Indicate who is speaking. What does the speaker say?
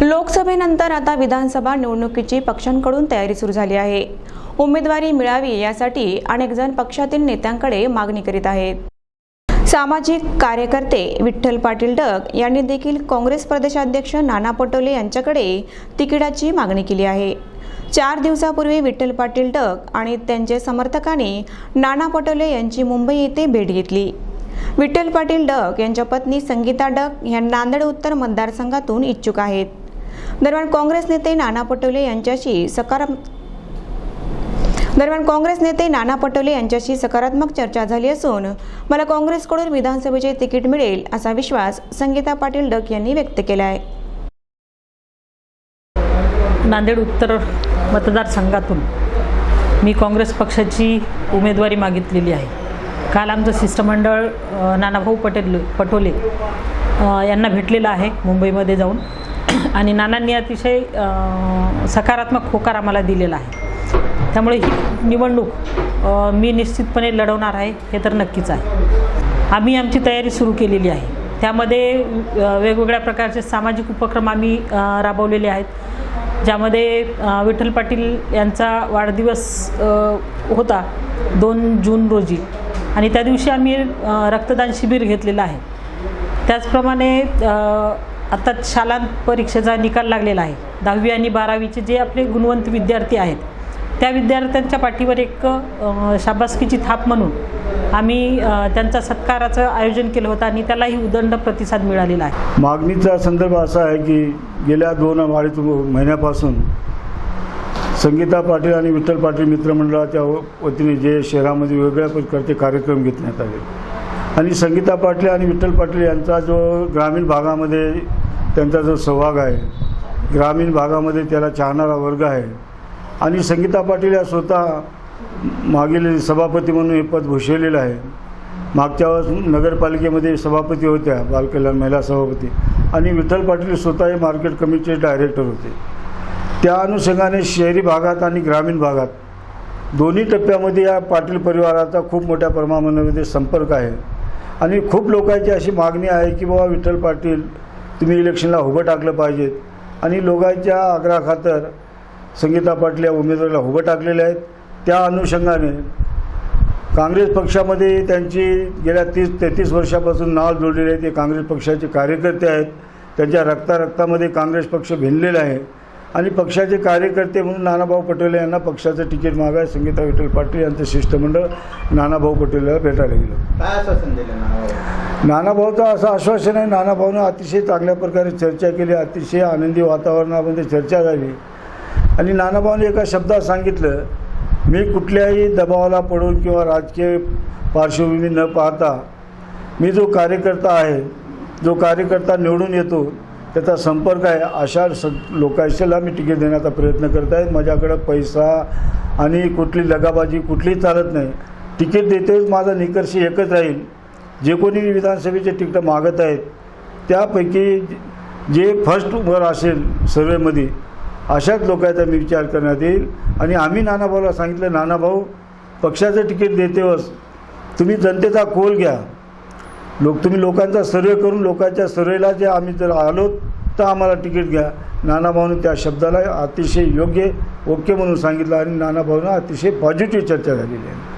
Speaker 1: लोकसभेनंतर आता विधानसभा निवडणुकीची पक्षांकडून तयारी सुरू झाली आहे. उमेदवारी मिळावी यासाठी अनेक जण पक्षातील नेत्यांकडे मागणी करीत आहेत. सामाजिक कार्यकर्ते विठ्ठल पाटील डग यांनी देखील काँग्रेस प्रदेशाध्यक्ष नाना पटोले यांच्याकडे तिकिटाची मागणी केली आहे. चार दिवसापूर्वी विठ्ठल पाटील डग आणि त्यांचे समर्थकांनी नाना पटोले यांची मुंबई येथे भेट घेतली. विठ्ठल पाटील डग यांच्या पत्नी संगीता डग ह्या नांदेड उत्तर मतदारसंघातून इच्छुक आहेत. दरम्यान काँग्रेस नेते नाना पटोले यांच्याशी सकारात्मक दरम्यान काँग्रेस नेते नाना पटोले यांच्याशी सकारात्मक चर्चा झाली असून मला काँग्रेसकडून विधानसभेचे तिकीट मिळेल असा विश्वास संगीता पाटील डक यांनी व्यक्त केला आहे.
Speaker 2: नांदेड उत्तर मतदारसंघातून मी काँग्रेस पक्षाची उमेदवारी मागितलेली आहे. काल आमचं शिष्टमंडळ नानाभाऊ पटेल पटोले यांना भेटलेलं आहे मुंबईमध्ये जाऊन. आणि नानांनी अतिशय सकारात्मक होकार आम्हाला दिलेला आहे. त्यामुळे ही निवडणूक मी निश्चितपणे लढवणार आहे हे तर नक्कीच आहे. आम्ही आमची तयारी सुरू केलेली आहे. त्यामध्ये वेगवेगळ्या प्रकारचे सामाजिक उपक्रम आम्ही राबवलेले आहेत. ज्यामध्ये विठ्ठल पाटील यांचा वाढदिवस होता दोन जून रोजी. आणि त्या दिवशी आम्ही रक्तदान शिबिर घेतलेलं आहे. त्याचप्रमाणे आत्ता आता शालांत परीक्षेचा निकाल लागलेला आहे. दहावी आणि बारावीचे जे आपले गुणवंत विद्यार्थी आहेत त्या विद्यार्थ्यांच्या पाठीवर एक शाबासकीची थाप म्हणून आम्ही त्यांचा सत्काराचं आयोजन केलं होतं आणि त्यालाही उदंड प्रतिसाद मिळालेला आहे.
Speaker 3: मागणीचा संदर्भ असा आहे की गेल्या दोन अडीच महिन्यापासून संगीता पाटील आणि विठ्ठल पाटील मित्रमंडळाच्या वतीने जे शहरामध्ये वेगवेगळ्या प्रकारचे कार्यक्रम घेतण्यात आले. आणि संगीता पाटील आणि विठ्ठल पाटील यांचा जो ग्रामीण भागामध्ये त्यांचा जो सहभाग आहे ग्रामीण भागामध्ये त्याला चाहणारा वर्ग आहे. आणि संगीता पाटील या स्वतः मागील सभापती म्हणून हे पद भूषवलेलं आहे. मागच्या वेळेस नगरपालिकेमध्ये सभापती होत्या बालकल्याण महिला सभापती. आणि विठ्ठल पाटील स्वतः हे मार्केट कमिटीचे डायरेक्टर होते. त्या अनुषंगाने शहरी भागात आणि ग्रामीण भागात दोन्ही टप्प्यामध्ये या पाटील परिवाराचा खूप मोठ्या प्रमाणामध्ये संपर्क आहे. आणि खूप लोकांची अशी मागणी आहे की बाबा विठ्ठल पाटील तुम्ही इलेक्शनला उभं टाकलं पाहिजेत आणि लोकांच्या आग्रहाखातर संगीता पाटील या उमेदवाराला उभं टाकलेले आहेत. त्या अनुषंगाने काँग्रेस पक्षामध्ये त्यांची गेल्या तीस तेहतीस वर्षापासून नाव जोडलेले आहे. ते काँग्रेस पक्षाचे कार्यकर्ते आहेत. त्यांच्या रक्तारक्तामध्ये काँग्रेस पक्ष भिनलेला आहे. आणि पक्षाचे कार्यकर्ते म्हणून नानाभाऊ पटेल यांना पक्षाचं तिकीट मागाय संगीता विठ्ठल पाटील यांचं शिष्टमंडळ नानाभाऊ पटेलला भेटायला गेलं.
Speaker 4: काय असं
Speaker 3: नानाभाऊचं असं आश्वासन आहे. नानाभाऊनं अतिशय चांगल्या प्रकारे चर्चा केली. अतिशय आनंदी वातावरणामध्ये चर्चा झाली. आणि नानाभाऊने एका शब्दात सांगितलं मी कुठल्याही दबावाला पडून किंवा राजकीय पार्श्वभूमी न पाहता मी जो कार्यकर्ता आहे जो कार्यकर्ता निवडून येतो त्याचा संपर्क आहे अशा स लोकांशीला मी तिकीट देण्याचा प्रयत्न करत आहेत माझ्याकडं पैसा आणि कुठली लगाबाजी कुठलीही चालत नाही. तिकीट देतेच माझा निकर्षी एकच राहील. जे कोणी विधानसभेचे तिकीटं मागत आहेत त्यापैकी जे फर्स्ट वर असेल सर्वेमध्ये अशाच लोकांचा मी विचार करण्यात येईल. आणि आम्ही नानाभाऊला सांगितलं नानाभाऊ पक्षाचं तिकीट देतेवच तुम्ही जनतेचा कोल घ्या. लोक तुम्ही लोकांचा सर्वे करून लोकांच्या सर्वेला जे आम्ही जर आलो तर आम्हाला तिकीट घ्या. नानाभाऊने त्या शब्दाला अतिशय योग्य ओके म्हणून सांगितलं आणि नानाभाऊनं अतिशय पॉझिटिव्ह चर्चा झालेली आहे.